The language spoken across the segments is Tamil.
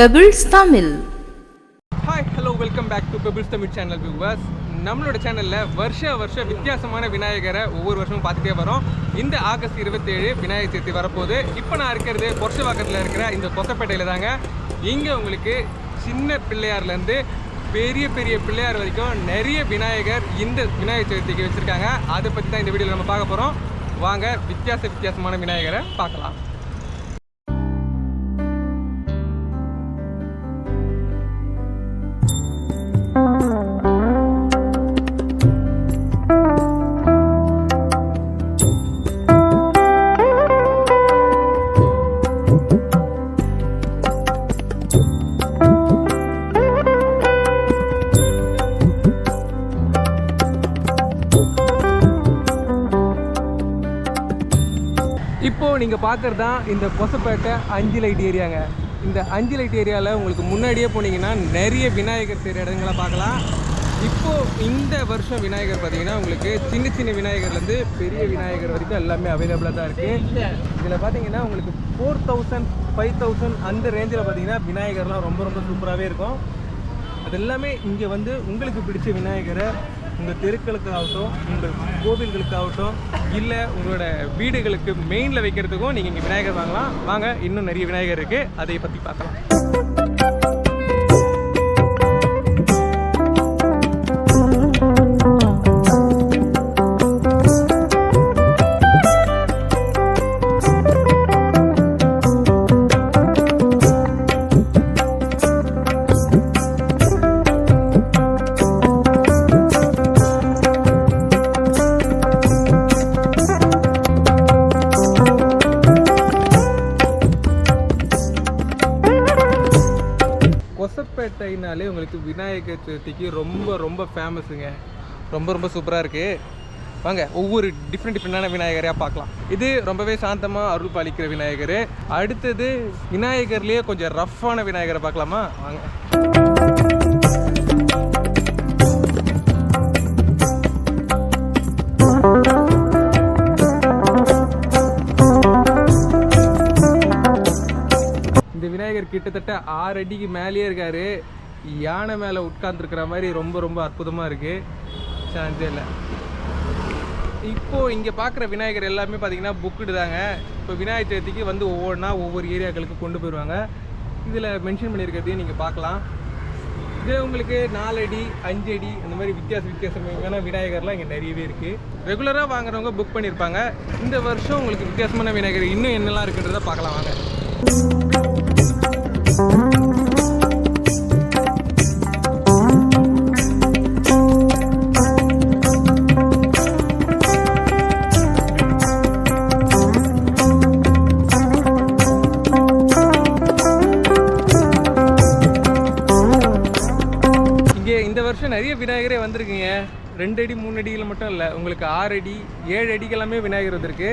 Pebbles Tamil hi hello welcome back to pebbles Tamil channel viewers நம்மளோட சேனலில் வருஷ வருஷம் வித்தியாசமான விநாயகரை ஒவ்வொரு வருஷமும் பார்த்துட்டே வரோம். இந்த ஆகஸ்ட் இருபத்தேழு விநாயகர் சதுர்த்தி வரப்போகுது. இப்போ நான் இருக்கிறது பொர்ஷவாக்கத்தில் இருக்கிற இந்த கொத்தப்பேட்டையில் தாங்க. இங்கே உங்களுக்கு சின்ன பிள்ளையார்லேருந்து பெரிய பெரிய பிள்ளையார் வரைக்கும் நிறைய விநாயகர் இந்த விநாயகர் சதுர்த்திக்கு வச்சுருக்காங்க. அதை பற்றி தான் இந்த வீடியோவில் நம்ம பார்க்க போகிறோம் வாங்க வித்தியாச வித்தியாசமான விநாயகரை பார்க்கலாம். பார்க்குறது தான் இந்த கொசப்பேட்டை அஞ்சு லைட் ஏரியாங்க. இந்த அஞ்சு லைட் ஏரியாவில் உங்களுக்கு முன்னாடியே போனீங்கன்னா நிறைய விநாயகர் செய்கிற இடங்களை பார்க்கலாம். இப்போ இந்த வருஷம் விநாயகர் பார்த்தீங்கன்னா உங்களுக்கு சின்ன சின்ன விநாயகர்லேருந்து பெரிய விநாயகர் வரைக்கும் எல்லாமே அவைலபிளாக தான் இருக்குது இதில் பார்த்தீங்கன்னா உங்களுக்கு ஃபோர் தௌசண்ட் ஃபைவ் தௌசண்ட் அந்த ரேஞ்சில் பார்த்தீங்கன்னா விநாயகர்லாம் ரொம்ப ரொம்ப சூப்பராகவே இருக்கும். அது எல்லாமே இங்கே வந்து உங்களுக்கு பிடிச்ச விநாயகரை உங்கள் தெருக்களுக்காகட்டும் உங்கள் கோவில்களுக்காகட்டும் இல்லை உங்களோட வீடுகளுக்கு மெயினில் வைக்கிறதுக்கும் நீங்கள் இங்கே விநாயகர் வாங்கலாம். வாங்க இன்னும் நிறைய விநாயகர் இருக்குது அதை பற்றி பார்க்கலாம். கொசப்பேட்டைனாலே உங்களுக்கு விநாயகர் சதுர்த்திக்கு ரொம்ப ரொம்ப ஃபேமஸுங்க ரொம்ப ரொம்ப சூப்பராக இருக்குது வாங்க ஒவ்வொரு டிஃப்ரெண்ட் டிஃப்ரெண்டான விநாயகரையாக பார்க்கலாம். இது ரொம்பவே சாந்தமாக அருள் பாலிக்கிற விநாயகர். அடுத்தது விநாயகர்லேயே கொஞ்சம் ரஃப்பான விநாயகரை பார்க்கலாமா? வாங்க. இந்த விநாயகர் கிட்டத்தட்ட ஆறு அடிக்கு மேலேயே இருக்காரு. யானை மேலே உட்கார்ந்துருக்கிற மாதிரி ரொம்ப ரொம்ப அற்புதமாக இருக்குது சான்ஸே இல்லை. இப்போ இங்கே பார்க்குற விநாயகர் எல்லாமே பார்த்தீங்கன்னா புக்குடு தாங்க. இப்போ விநாயகர் சதுர்த்திக்கு வந்து ஒவ்வொன்றா ஒவ்வொரு ஏரியாக்களுக்கு கொண்டு போயிடுவாங்க இதில் மென்ஷன் பண்ணியிருக்கிறதையும் நீங்கள் பார்க்கலாம் இதே உங்களுக்கு நாலடி அஞ்சடி அந்த மாதிரி வித்தியாச வித்தியாசமான விநாயகர்லாம் இங்கே நிறையவே இருக்குது ரெகுலராக வாங்குறவங்க புக் பண்ணியிருப்பாங்க இந்த வருஷம் உங்களுக்கு வித்தியாசமான விநாயகர் இன்னும் என்னெல்லாம் இருக்குன்றதை பார்க்கலாம் வாங்க. ரெண்டு அடி மூணு அடிகள் மட்டும் இல்லை உங்களுக்கு ஆறு அடி ஏழு அடிக்கெல்லாமே விநாயகர் வந்திருக்கு.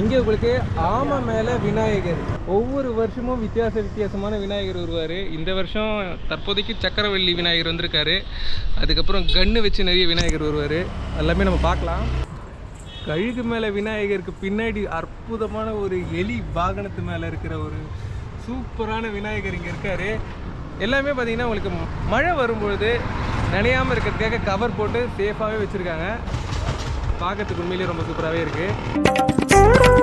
இங்கே உங்களுக்கு ஆமை மேலே விநாயகர். ஒவ்வொரு வருஷமும் வித்தியாச வித்தியாசமான விநாயகர் வருவார். இந்த வருஷம் தற்போதைக்கு சக்கரவள்ளி விநாயகர் வந்திருக்காரு. அதுக்கப்புறம் கன்று வச்சு நிறைய விநாயகர் வருவார். எல்லாமே நம்ம பார்க்கலாம். கழுகு மேலே விநாயகருக்கு பின்னாடி அற்புதமான ஒரு எலி வாகனத்து மேலே இருக்கிற ஒரு சூப்பரான விநாயகர் இங்கே இருக்காரு. எல்லாமே பார்த்தீங்கன்னா உங்களுக்கு மழை வரும்பொழுது நினையாமல் இருக்கிறதுக்காக கவர் போட்டு சேஃபாகவே வச்சுருக்காங்க. பார்க்கறதுக்கு உண்மையிலேயே ரொம்ப சூப்பராகவே இருக்குது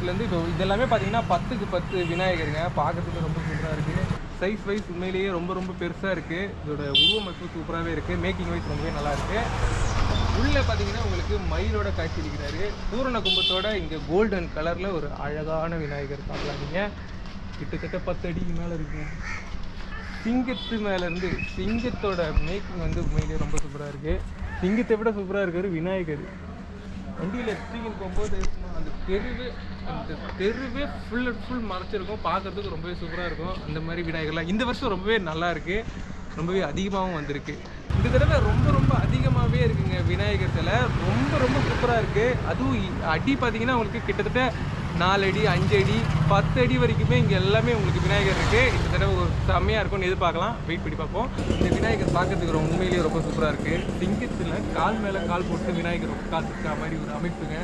சின்ன இப்போ இதெல்லாமே பார்த்தீங்கன்னா பத்துக்கு பத்து விநாயகருங்க. பார்க்கறதுக்கு ரொம்ப சூப்பராக இருக்குது சைஸ் வைஸ் உண்மையிலேயே ரொம்ப ரொம்ப பெருசாக இருக்குது இதோட உருவமைப்பு சூப்பராகவே இருக்குது மேக்கிங் வைஸ் ரொம்பவே நல்லா இருக்குது உள்ளே பார்த்தீங்கன்னா உங்களுக்கு மயிலோட காட்சி இருக்கிறாரு பூரண கும்பத்தோட இங்கே கோல்டன் கலரில் ஒரு அழகான விநாயகர் பார்க்கலாம் நீங்கள் கிட்டத்தட்ட பத்து அடிக்கு மேலே இருக்குங்க சிங்கத்து மேலேருந்து சிங்கத்தோட மேக்கிங் வந்து உண்மையிலேயே ரொம்ப சூப்பராக இருக்குது சிங்கத்தை விட சூப்பராக இருக்கார் விநாயகர். வண்டியில் எடுத்துக்கிட்டு போகும்போது அந்த தெருவு தெருவே ஃபுல் அண்ட் ஃபுல் மறைச்சிருக்கும். பார்க்கறதுக்கு ரொம்பவே சூப்பராக இருக்கும். அந்த மாதிரி விநாயகர்லாம் இந்த வருஷம் ரொம்பவே நல்லா இருக்குது ரொம்பவே அதிகமாகவும் வந்திருக்கு. இந்த தடவை ரொம்ப ரொம்ப அதிகமாகவே இருக்குங்க விநாயகர் சிலை. ரொம்ப ரொம்ப சூப்பராக இருக்குது அதுவும் அடி பார்த்தீங்கன்னா உங்களுக்கு கிட்டத்தட்ட நாலு அடி அஞ்சு அடி பத்து அடி வரைக்குமே இங்கே எல்லாமே உங்களுக்கு விநாயகர் இருக்குது இந்த தடவை ஒரு செம்மையாக இருக்கும்னு எதிர்பார்க்கலாம். வெயிட் பண்ணி பார்ப்போம். இந்த விநாயகர் பார்க்கறதுக்கு ரொம்ப உண்மையிலேயே ரொம்ப சூப்பராக இருக்குது சிங்கத்தில் கால் மேலே கால் போட்டு விநாயகர் உட்காந்துருக்க மாதிரி ஒரு அமைப்புங்க.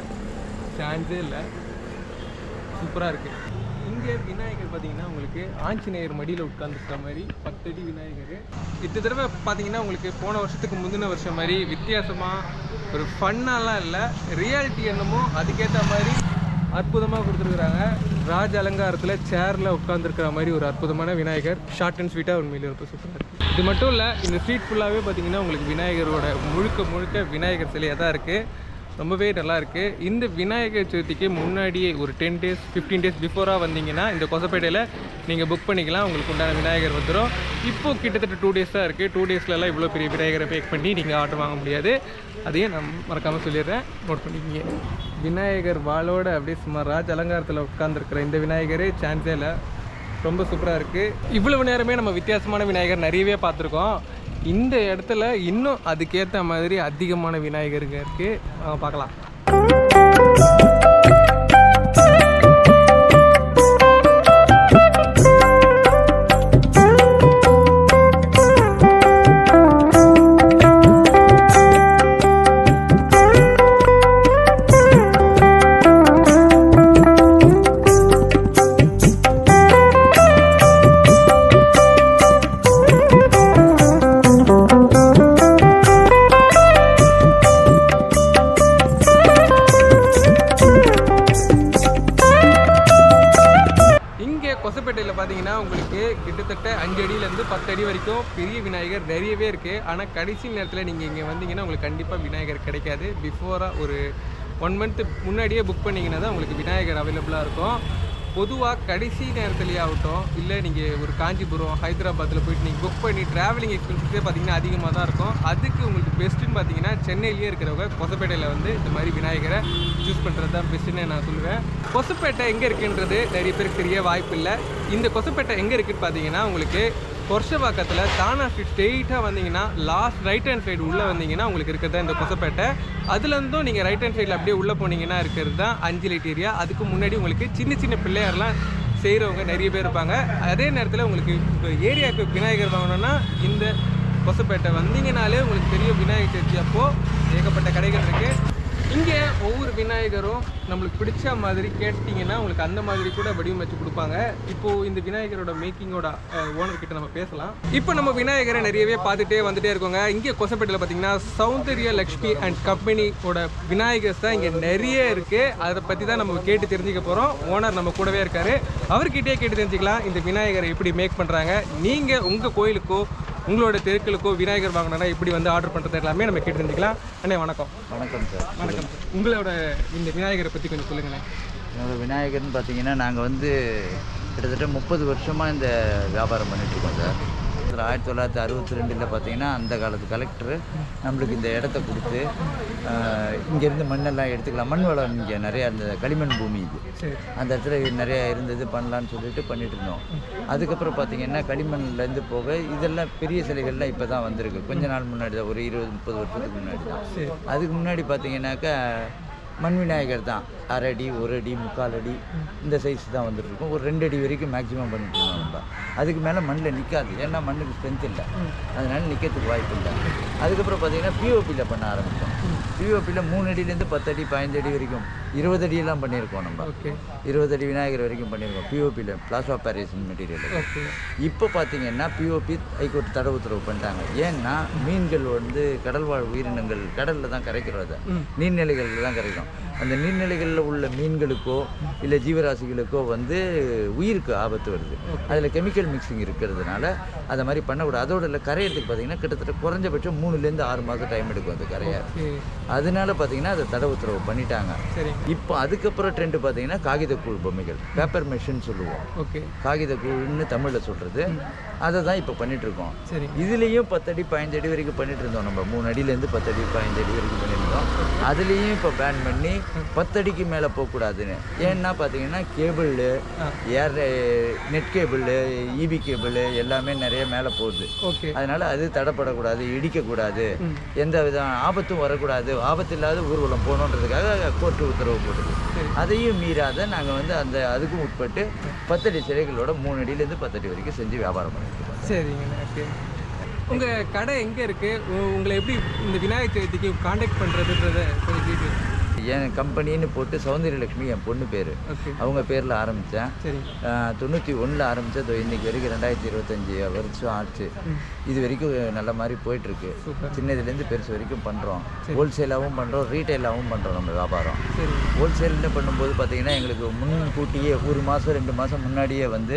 சான்ஸே இல்லை. சூப்பராக இருக்குது இங்கே விநாயகர் பார்த்தீங்கன்னா உங்களுக்கு ஆஞ்சநேயர் மடியில் உட்காந்துருக்க மாதிரி பத்தடி விநாயகர். இந்த தடவை பார்த்தீங்கன்னா உங்களுக்கு போன வருஷத்துக்கு முந்தின வருஷம் மாதிரி வித்தியாசமாக ஒரு ஃபன்னாலாம் இல்லை ரியாலிட்டி என்னமோ அதுக்கேற்ற மாதிரி அற்புதமாக கொடுத்துருக்குறாங்க. ராஜ அலங்காரத்தில் சேரில் உட்காந்துருக்கிற மாதிரி ஒரு அற்புதமான விநாயகர். ஷார்ட் அண்ட் ஸ்வீட்டாக உண்மையிலே ரொம்ப சூப்பராக இருக்குது இது மட்டும் இல்லை இந்த ஸ்ட்ரீட் ஃபுல்லாகவே பார்த்தீங்கன்னா உங்களுக்கு விநாயகரோட முழுக்க முழுக்க விநாயகர் சிலையாக தான் இருக்குது ரொம்பவே நல்லாயிருக்கு. இந்த விநாயகர் சதுர்த்திக்கு முன்னாடியே ஒரு டென் டேஸ் ஃபிஃப்டீன் டேஸ் பிஃபோராக வந்தீங்கன்னா இந்த கொசப்பேட்டையில் நீங்கள் புக் பண்ணிக்கலாம். உங்களுக்கு உண்டான விநாயகர் வந்துடும் இப்போ கிட்டத்தட்ட டூ டேஸ் தான் இருக்குது டூ டேஸ்லலாம் இவ்வளோ பெரிய விநாயகரை பேக் பண்ணி நீங்கள் ஆர்டர் வாங்க முடியாது. அதையும் நான் மறக்காமல் சொல்லிடுறேன். நோட் பண்ணிக்கிங்க. விநாயகர் வாளோட அப்படியே சும்மா ராஜ் அலங்காரத்தில் உட்காந்துருக்கிற இந்த விநாயகரே சான்ஸே இல்லை. ரொம்ப சூப்பராக இருக்குது இவ்வளவு நேரமே நம்ம வித்தியாசமான விநாயகர் நிறையவே பார்த்துருக்கோம். இந்த இடத்துல இன்னும் அதுக்கேற்ற மாதிரி அதிகமான விநாயகருங்க இருக்குது வாங்க பார்க்கலாம். ஆனால் கடைசி நேரத்தில் நீங்கள் இங்கே வந்தீங்கன்னா உங்களுக்கு கண்டிப்பாக விநாயகர் கிடைக்காது. பிஃபோராக ஒரு ஒன் மந்த்து முன்னாடியே புக் பண்ணிங்கன்னா தான் உங்களுக்கு விநாயகர் அவைலபிளாக இருக்கும். பொதுவாக கடைசி நேரத்துலேயே ஆகட்டும் இல்லை நீங்கள் ஒரு காஞ்சிபுரம் ஹைதராபாத்தில் போயிட்டு நீங்கள் புக் பண்ணி ட்ராவலிங் எக்ஸ்பென்சஸே பார்த்தீங்கன்னா அதிகமாக தான் இருக்கும். அதுக்கு உங்களுக்கு பெஸ்ட்டுன்னு பார்த்தீங்கன்னா சென்னையிலேயே இருக்கிறவங்க கொசப்பேட்டையில் வந்து இந்த மாதிரி விநாயகரை சூஸ் பண்ணுறது தான் பெஸ்ட்டுன்னு நான் சொல்லுவேன். கொசப்பேட்டை எங்கே இருக்குன்றது நிறைய பேருக்கு தெரிய வாய்ப்பு இல்லை. இந்த கொசப்பேட்டை எங்கே இருக்குன்னு பார்த்தீங்கன்னா உங்களுக்கு கொர்ஷபாக்கத்தில் தானா ஸ்ட்ரீட் ஸ்ட்ரெயிட்டாக வந்தீங்கன்னா லாஸ்ட் ரைட் ஹேண்ட் சைடு உள்ளே வந்தீங்கன்னா உங்களுக்கு இருக்கிறது இந்த கொசப்பேட்டை. அதுலேருந்தும் நீங்கள் ரைட் ஹேண்ட் சைடில் அப்படியே உள்ளே போனீங்கன்னா இருக்கிறது தான் அஞ்சு லைட் ஏரியா அதுக்கு முன்னாடி உங்களுக்கு சின்ன சின்ன பிள்ளையார்லாம் செய்கிறவங்க நிறைய பேர் இருப்பாங்க. அதே நேரத்தில் உங்களுக்கு இப்போ ஏரியாவுக்கு விநாயகர் வாங்கணும்னா இந்த கொசப்பேட்டை வந்தீங்கனாலே உங்களுக்கு பெரிய விநாயகர் சதுர்த்தி அப்போது ஏகப்பட்ட கடைகள் இருக்குது இங்கே ஒவ்வொரு விநாயகரும் நம்மளுக்கு பிடிச்ச மாதிரி கேட்டிங்கன்னா உங்களுக்கு அந்த மாதிரி கூட வடிவமைச்சு கொடுப்பாங்க. இப்போ இந்த விநாயகரோட மேக்கிங்கோட ஓனர் கிட்ட நம்ம பேசலாம். இப்போ நம்ம விநாயகரை நிறையவே பார்த்துட்டே வந்துட்டே இருக்கோங்க. இங்கே கொசப்பேட்டையில் பார்த்தீங்கன்னா சௌந்தரிய லக்ஷ்மி அண்ட் கம்பெனியோட விநாயகர்ஸ் தான் இங்கே நிறைய இருக்கு. அதை பற்றி தான் நம்ம கேட்டு தெரிஞ்சுக்க போகிறோம் ஓனர் நம்ம கூடவே இருக்காரு. அவர்கிட்டயே கேட்டு தெரிஞ்சுக்கலாம் இந்த விநாயகரை எப்படி மேக் பண்ணுறாங்க நீங்கள் உங்கள் கோயிலுக்கோ உங்களோட தெருக்களுக்கோ விநாயகர் வாங்கினா எப்படி வந்து ஆர்டர் பண்ணுறது எல்லாமே நம்ம கேட்டு தெரிஞ்சுக்கலாம். அண்ணே வணக்கம். வணக்கம் சார். வணக்கம். சார். உங்களோட இந்த விநாயகரை பற்றி கொஞ்சம் சொல்லுங்களேன். என்னோட விநாயகர்னு பார்த்தீங்கன்னா நாங்கள் வந்து கிட்டத்தட்ட முப்பது வருஷமாக இந்த வியாபாரம் பண்ணிட்டு இருக்கோம் சார். இதில் ஆயிரத்தி தொள்ளாயிரத்தி அறுபத்தி ரெண்டில் பார்த்தீங்கன்னா அந்த காலத்து கலெக்டர் நம்மளுக்கு இந்த இடத்த கொடுத்து இங்கேருந்து மண்ணெல்லாம் எடுத்துக்கலாம். மண் வளம் இங்கே நிறையா இருந்தது. களிமண் பூமி இது. அந்த இடத்துல நிறையா இருந்தது பண்ணலான்னு சொல்லிட்டு பண்ணிட்டு இருந்தோம் அதுக்கப்புறம் பார்த்தீங்கன்னா களிமண்லேருந்து போக இதெல்லாம் பெரிய சிலைகள்லாம் இப்போ தான் வந்திருக்கு. கொஞ்ச நாள் முன்னாடி தான் ஒரு இருபது முப்பது வருஷத்துக்கு முன்னாடி தான். அதுக்கு முன்னாடி பார்த்தீங்கன்னாக்கா மண் விநாயகர் தான். அரை அடி ஒரு அடி முக்கால் அடி இந்த சைஸ் தான் வந்துட்டு இருக்கும் ஒரு ரெண்டு அடி வரைக்கும் மேக்ஸிமம் பண்ணிட்டு நம்ம. அதுக்கு மேலே மண்ணில் நிற்காது ஏன்னா மண்ணுக்கு ஸ்ட்ரென்த் இல்லை. அதனால நிற்கிறதுக்கு வாய்ப்பு இல்லை. அதுக்கப்புறம் பார்த்தீங்கன்னா பிஓபியில் பண்ண ஆரம்பித்தோம் பிஓபியில் மூணு அடியிலேருந்து பத்து அடி பதினஞ்சு அடி வரைக்கும். இருபது அடியெல்லாம் பண்ணியிருக்கோம் நம்ம. ஓகே இருபது அடி விநாயகர் வரைக்கும் பண்ணியிருக்கோம் பிஓபியில் பிளாஸ்மா பேரேஷன் மெட்டீரியல் ஓகே இப்போ பார்த்தீங்கன்னா பிஓபி ஹைகோர்ட் தடை உத்தரவு பண்ணிட்டாங்க. ஏன்னா மீன்கள் வந்து கடல்வாழ் உயிரினங்கள் கடலில் தான் ம். நீர்நிலைகளில் தான் கரைக்கிறோம் அந்த நீர்நிலைகளில் உள்ள மீன்களுக்கோ இல்லை ஜீவராசிகளுக்கோ வந்து உயிருக்கு ஆபத்து வருது. அதில் கெமிக்கல் மிக்சிங் இருக்கிறதுனால அதை மாதிரி பண்ணக்கூடாது அதோட இல்லை கரையிறதுக்கு பார்த்தீங்கன்னா கிட்டத்தட்ட குறைஞ்சபட்சம் மூணுலேருந்து ஆறு மாதம் டைம் எடுக்கும் அது கரைய. அதனால பார்த்தீங்கன்னா அதை தடை உத்தரவு பண்ணிட்டாங்க. இப்போ அதுக்கப்புறம் ட்ரெண்டு பார்த்தீங்கன்னா காகிதக்கூழ் பொம்மைகள் பேப்பர் மெஷின் சொல்லுவோம். ஓகே காகிதக்கூழ்னு தமிழில் சொல்கிறது அதை தான் இப்போ சரி இதுலேயும் பத்தடி பதினஞ்சு அடி வரைக்கும் பண்ணிட்டு இருந்தோம் நம்ம. மூணு அடியிலேருந்து பத்தடி பதினஞ்சு அடி வரைக்கும் பண்ணிட்டு இருந்தோம் அதுலேயும் இப்போ பேன் பண்ணி பத்தடிக்கு மேலே போகக்கூடாதுன்னு. ஏன்னா பார்த்தீங்கன்னா cable air net cable EB cable எல்லாமே நிறைய மேலே போகுது. ஓகே. அதனால அது தடைப்படக்கூடாது இடிக்கக்கூடாது. எந்த வித ஆபத்தும் வரக்கூடாது. ஆபத்து இல்லாத ஊர்வலம் போகணுன்றதுக்காக கோர்ட்டு உத்தரவு போட்டது. அதையும் மீறாத நாங்கள் வந்து அந்த அதுக்கும் உட்பட்டு பத்தடி சிலைகளோட மூணு அடியிலேருந்து பத்தடி வரைக்கும் செஞ்சு வியாபாரம் பண்ணிட்டு சரிங்க உங்கள் கடை எங்கே இருக்குது உங்களை எப்படி இந்த விநாயகர் சதுர்த்திக்கு காண்டாக்ட் பண்ணுறதுன்றத கொஞ்சம் டீட்டெயில் என் கம்பெனின்னு போட்டு சௌந்தரியலட்சுமி என் பொண்ணு பேர். அவங்க பேரில் ஆரம்பித்தேன் தொண்ணூற்றி ஒன்றில் ஆரம்பித்தது இன்னைக்கு வரைக்கும் ரெண்டாயிரத்தி இருபத்தஞ்சி வருஷம் ஆச்சு. இது வரைக்கும் நல்ல மாதிரி போயிட்டுருக்கு. சின்னதுலேருந்து பெருசு வரைக்கும் பண்ணுறோம் ஹோல்சேலாகவும் பண்ணுறோம் ரீட்டைலாகவும் பண்ணுறோம் நம்ம வியாபாரம். ஹோல்சேல்னு பண்ணும்போது பார்த்தீங்கன்னா எங்களுக்கு முன்கூட்டியே ஒரு மாதம் ரெண்டு மாதம் முன்னாடியே வந்து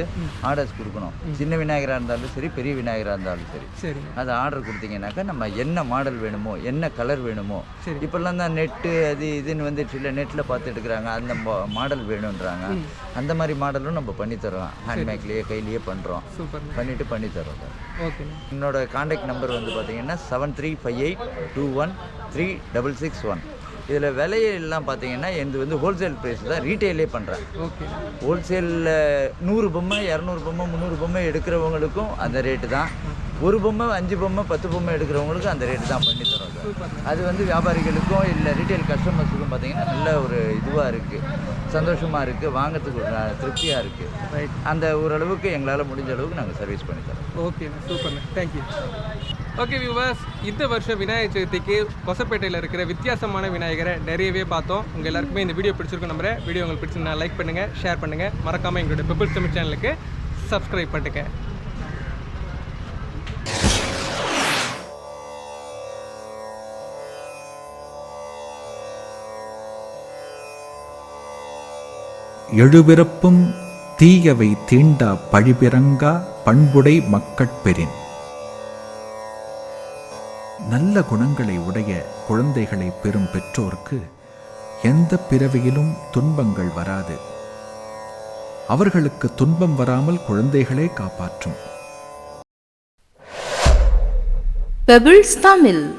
ஆர்டர்ஸ் கொடுக்கணும். சின்ன விநாயகராக இருந்தாலும் சரி பெரிய விநாயகராக இருந்தாலும் சரி. அது ஆர்டர் கொடுத்தீங்கன்னாக்கா நம்ம என்ன மாடல் வேணுமோ என்ன கலர் வேணுமோ. இப்போல்லாம் தான் நெட்டு அது இதுன்னு வந்துட்டு இல்லை நெட்டில் பார்த்து எடுக்கிறாங்க அந்த மாடல் வேணுன்றாங்க. அந்த மாதிரி மாடலும் நம்ம பண்ணித்தரோம் ஹேண்ட்மேக்லேயே கையிலேயே பண்ணுறோம் பண்ணிவிட்டு பண்ணித்தரோம் ஓகேண்ணே என்னோட காண்டாக்ட் நம்பர் வந்து பார்த்தீங்கன்னா seven three five eight two one three double six one இதில் விலையெல்லாம் பார்த்தீங்கன்னா எனது வந்து ஹோல்சேல் ப்ரைஸ் தான் ரீட்டைலே பண்ணுறேன் ஓகே. ஹோல்சேலில் நூறு பொம்மை இரநூறு பொம்மை முந்நூறு பொம்மை எடுக்கிறவங்களுக்கும் அந்த ரேட்டு தான். ஒரு பொம்மை அஞ்சு பொம்மை பத்து பொம்மை எடுக்கிறவங்களுக்கும் அந்த ரேட்டு தான் பண்ணி தரோம் சார் சூப்பர் அது வந்து வியாபாரிகளுக்கும் இல்லை ரீட்டைல் கஸ்டமர்ஸுக்கும் பார்த்தீங்கன்னா நல்ல ஒரு இதுவாக இருக்குது சந்தோஷமாக இருக்குது வாங்கிறதுக்கு ஒரு திருப்தியாக இருக்குது ரைட் அந்த ஓரளவுக்கு எங்களால் முடிஞ்ச அளவுக்கு நாங்கள் சர்வீஸ் பண்ணி தரோம். ஓகேண்ணே சூப்பர்ண்ணே தேங்க்யூ ஓகே வியூவர்ஸ் இந்த வருஷம் விநாயகர் சதுர்த்திக்கு கொசப்பேட்டையில் இருக்கிற வித்தியாசமான விநாயகரை நிறையவே பார்த்தோம். உங்கள் எல்லாருக்குமே இந்த வீடியோ பிடிச்சிருக்கும் நம்புறேன். வீடியோ உங்களுக்கு பிடிச்சிருந்தா லைக் பண்ணுங்கள் ஷேர் பண்ணுங்கள் மறக்காமல் எங்களுடைய பெபிள்ஸ் தமிழ் சேனலுக்கு சப்ஸ்கிரைப் பண்ணுங்க எழுபிறப்பும் தீயவை தீண்டா பழிபிறங்கா பண்புடை மக்கட்பெறின் நல்ல குணங்களை உடைய குழந்தைகளை பெறும் பெற்றோர்க்கு எந்த பிறவியிலும் துன்பங்கள் வராது. அவர்களுக்கு துன்பம் வராமல் குழந்தைகளே காப்பாற்றும். பெபிள்ஸ் தமிழ்